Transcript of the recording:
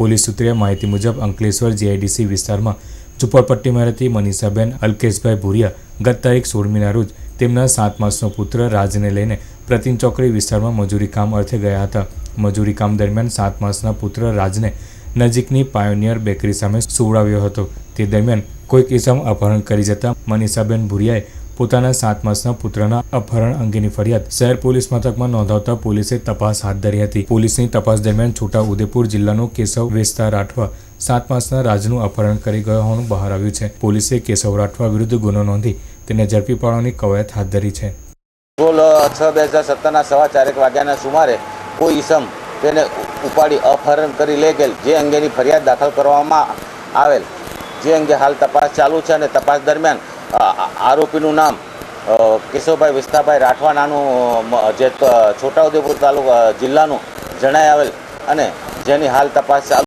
Police સૂત્રે માહિતી મુજબ Ankleshwar GIDC વિસ્તારમાં ઝુંપડપટ્ટીમાં રહેતી મનીષાબેન, અલ્કેશભાઈ ભુરિયા ગત તારીખ સોળમીના રોજ તેમના સાત માસનો પુત્ર રાજને લઈને પ્રતિન ચોકડી વિસ્તારમાં મજૂરી કામ અર્થે ગયા હતા. મજૂરી કામ દરમિયાન સાત માસના પુત્ર રાજને નજીકની પાયોનિયર બેકરી સામે સુવડાવ્યો હતો. તે દરમિયાન કોઈક ઇસમ અપહરણ કરી જતા મનીષાબેન ભુરિયાએ પોતાના સાત માસના પુત્રના અપહરણ અંગેની ફરિયાદ શહેર પોલીસ મથકમાં નોંધાવતા પોલીસે તપાસ હાથ ધરી હતી. પોલીસની તપાસ દરમિયાન છોટા ઉદેપુર જિલ્લાનો કેશવ વેસ્તા રાઠવા સાત માસના રાજનું અપહરણ કરી ગયો હોવાનું બહાર આવ્યું છે. પોલીસે કેશવ રાઠવા વિરુદ્ધ ગુનો નોંધી તેને ઝડપી પાડવાની કવાયત હાથ ધરી છે. ગોલ છ, બે હજાર સત્તરના સવા ચારેક વાગ્યાના સુમારે કોઈ ઈસમ તેને ઉપાડી અપહરણ કરી લઈ ગયેલ, જે અંગેની ફરિયાદ દાખલ કરવામાં આવેલ. જે અંગે હાલ તપાસ ચાલુ છે અને તપાસ દરમિયાન આરોપીનું નામ કેશવભાઈ વિસ્તાભાઈ રાઠવા નાનું અ, મ- જે છોટાઉદેપુર તાલુકા જિલ્લાનું જણાય આવેલ અને જેની હાલ તપાસ ચાલુ